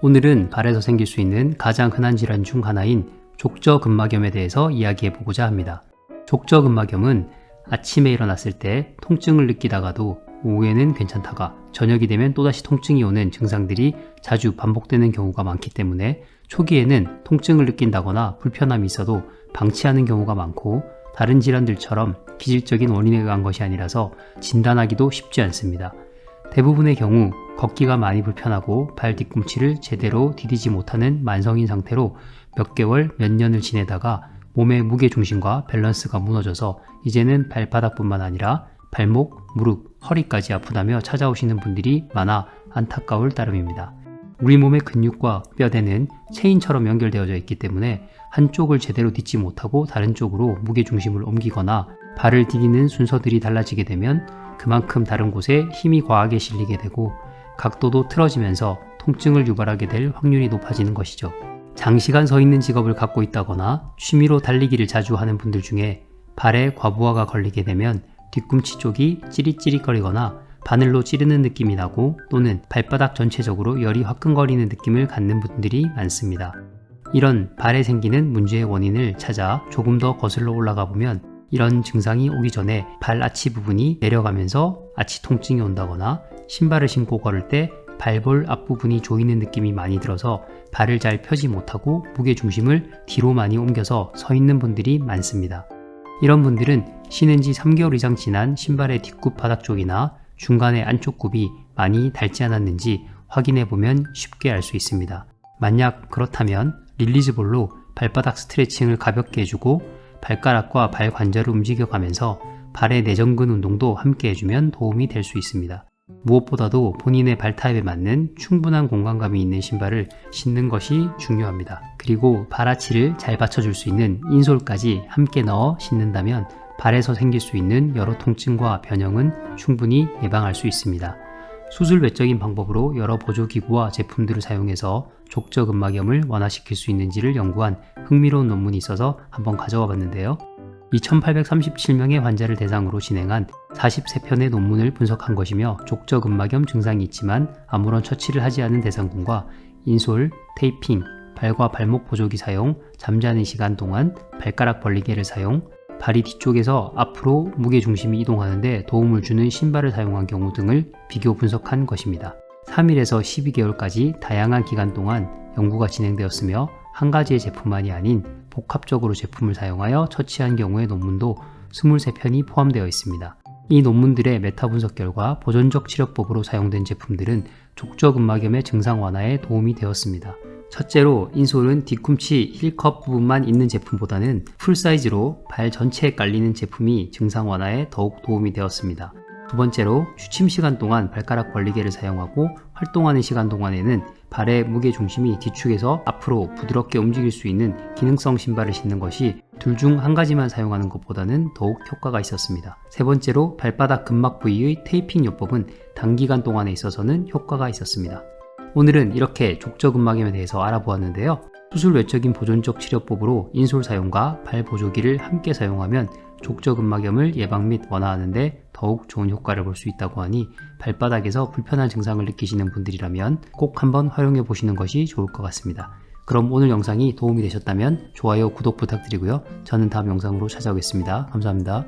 오늘은 발에서 생길 수 있는 가장 흔한 질환 중 하나인 족저근막염에 대해서 이야기해 보고자 합니다. 족저근막염은 아침에 일어났을 때 통증을 느끼다가도 오후에는 괜찮다가 저녁이 되면 또다시 통증이 오는 증상들이 자주 반복되는 경우가 많기 때문에 초기에는 통증을 느낀다거나 불편함이 있어도 방치하는 경우가 많고 다른 질환들처럼 기질적인 원인에 의한 것이 아니라서 진단하기도 쉽지 않습니다. 대부분의 경우 걷기가 많이 불편하고 발 뒤꿈치를 제대로 디디지 못하는 만성인 상태로 몇 개월, 몇 년을 지내다가 몸의 무게 중심과 밸런스가 무너져서 이제는 발바닥뿐만 아니라 발목, 무릎, 허리까지 아프다며 찾아오시는 분들이 많아 안타까울 따름입니다. 우리 몸의 근육과 뼈대는 체인처럼 연결되어져 있기 때문에 한쪽을 제대로 딛지 못하고 다른 쪽으로 무게 중심을 옮기거나 발을 디디는 순서들이 달라지게 되면 그만큼 다른 곳에 힘이 과하게 실리게 되고 각도도 틀어지면서 통증을 유발하게 될 확률이 높아지는 것이죠. 장시간 서 있는 직업을 갖고 있다거나 취미로 달리기를 자주 하는 분들 중에 발에 과부하가 걸리게 되면 뒤꿈치 쪽이 찌릿찌릿거리거나 바늘로 찌르는 느낌이 나고 또는 발바닥 전체적으로 열이 화끈거리는 느낌을 갖는 분들이 많습니다. 이런 발에 생기는 문제의 원인을 찾아 조금 더 거슬러 올라가 보면 이런 증상이 오기 전에 발 아치 부분이 내려가면서 아치 통증이 온다거나 신발을 신고 걸을 때 발볼 앞부분이 조이는 느낌이 많이 들어서 발을 잘 펴지 못하고 무게 중심을 뒤로 많이 옮겨서 서 있는 분들이 많습니다. 이런 분들은 신은 지 3개월 이상 지난 신발의 뒷굽 바닥 쪽이나 중간의 안쪽 굽이 많이 닳지 않았는지 확인해 보면 쉽게 알 수 있습니다. 만약 그렇다면 릴리즈볼로 발바닥 스트레칭을 가볍게 해주고 발가락과 발 관절을 움직여가면서 발의 내전근 운동도 함께 해주면 도움이 될 수 있습니다. 무엇보다도 본인의 발 타입에 맞는 충분한 공간감이 있는 신발을 신는 것이 중요합니다. 그리고 발아치를 잘 받쳐줄 수 있는 인솔까지 함께 넣어 신는다면 발에서 생길 수 있는 여러 통증과 변형은 충분히 예방할 수 있습니다. 수술 외적인 방법으로 여러 보조기구와 제품들을 사용해서 족저근막염을 완화시킬 수 있는지를 연구한 흥미로운 논문이 있어서 한번 가져와 봤는데요. 2837명의 환자를 대상으로 진행한 43편의 논문을 분석한 것이며 족저근막염 증상이 있지만 아무런 처치를 하지 않은 대상군과 인솔, 테이핑, 발과 발목 보조기 사용, 잠자는 시간 동안 발가락 벌리개를 사용, 발이 뒤쪽에서 앞으로 무게 중심이 이동하는데 도움을 주는 신발을 사용한 경우 등을 비교 분석한 것입니다. 3일에서 12개월까지 다양한 기간 동안 연구가 진행되었으며 한 가지의 제품만이 아닌 복합적으로 제품을 사용하여 처치한 경우의 논문도 23편이 포함되어 있습니다. 이 논문들의 메타 분석 결과 보존적 치료법으로 사용된 제품들은 족저근막염의 증상 완화에 도움이 되었습니다. 첫째로 인솔은 뒤꿈치 힐컵 부분만 있는 제품보다는 풀사이즈로 발 전체에 깔리는 제품이 증상 완화에 더욱 도움이 되었습니다. 두 번째로 취침 시간 동안 발가락 벌리개를 사용하고 활동하는 시간 동안에는 발의 무게 중심이 뒤축에서 앞으로 부드럽게 움직일 수 있는 기능성 신발을 신는 것이 둘 중 한 가지만 사용하는 것보다는 더욱 효과가 있었습니다. 세 번째로 발바닥 근막 부위의 테이핑 요법은 단기간 동안에 있어서는 효과가 있었습니다. 오늘은 이렇게 족저근막염에 대해서 알아보았는데요. 수술 외적인 보존적 치료법으로 인솔 사용과 발 보조기를 함께 사용하면 족저근막염을 예방 및 완화하는데 더욱 좋은 효과를 볼 수 있다고 하니 발바닥에서 불편한 증상을 느끼시는 분들이라면 꼭 한번 활용해 보시는 것이 좋을 것 같습니다. 그럼 오늘 영상이 도움이 되셨다면 좋아요, 구독 부탁드리고요. 저는 다음 영상으로 찾아오겠습니다. 감사합니다.